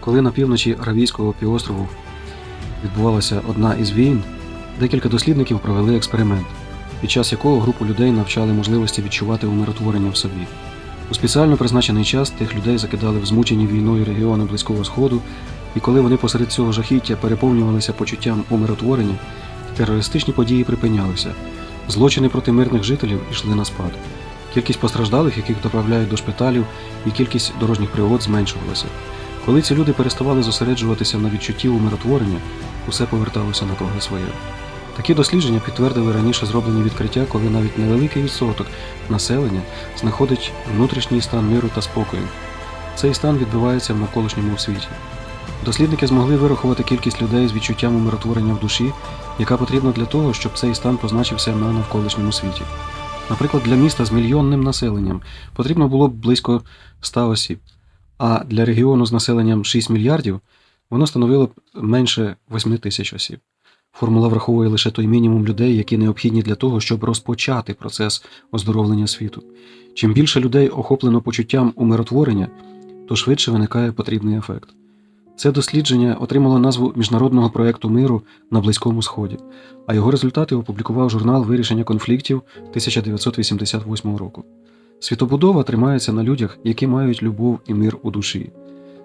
Коли на півночі Аравійського півострову відбувалася одна із війн, декілька дослідників провели експеримент, під час якого групу людей навчали можливості відчувати умиротворення в собі. У спеціально призначений час тих людей закидали в змучені війною регіони Близького Сходу, і коли вони посеред цього жахіття переповнювалися почуттям умиротворення, терористичні події припинялися, злочини проти мирних жителів йшли на спад. Кількість постраждалих, яких доправляють до шпиталів, і кількість дорожніх пригод зменшувалася. Коли ці люди переставали зосереджуватися на відчутті умиротворення, усе поверталося на круги своє. Такі дослідження підтвердили раніше зроблені відкриття, коли навіть невеликий відсоток населення знаходить внутрішній стан миру та спокою. Цей стан відбувається в навколишньому світі. Дослідники змогли вирахувати кількість людей з відчуттям умиротворення в душі, яка потрібна для того, щоб цей стан позначився на навколишньому світі. Наприклад, для міста з мільйонним населенням потрібно було б близько 100 осіб, а для регіону з населенням 6 мільярдів воно становило б менше 8 тисяч осіб. Формула враховує лише той мінімум людей, які необхідні для того, щоб розпочати процес оздоровлення світу. Чим більше людей охоплено почуттям умиротворення, то швидше виникає потрібний ефект. Це дослідження отримало назву міжнародного проекту миру на Близькому Сході, а його результати опублікував журнал Вирішення конфліктів 1988 року. Світобудова тримається на людях, які мають любов і мир у душі.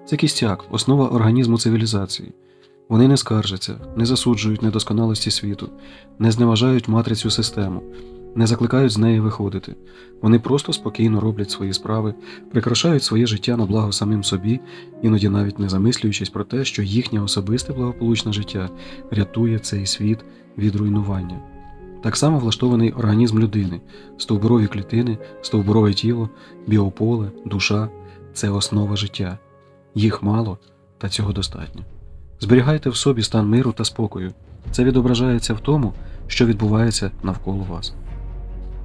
Це кістяк, основа організму цивілізації. Вони не скаржаться, не засуджують недосконалості світу, не зневажають матрицю систему, не закликають з неї виходити. Вони просто спокійно роблять свої справи, прикрашають своє життя на благо самим собі, іноді навіть не замислюючись про те, що їхнє особисте благополучне життя рятує цей світ від руйнування. Так само влаштований організм людини, стовбурові клітини, стовбурове тіло, біополе, душа це основа життя. Їх мало, та цього достатньо. Зберігайте в собі стан миру та спокою. Це відображається в тому, що відбувається навколо вас.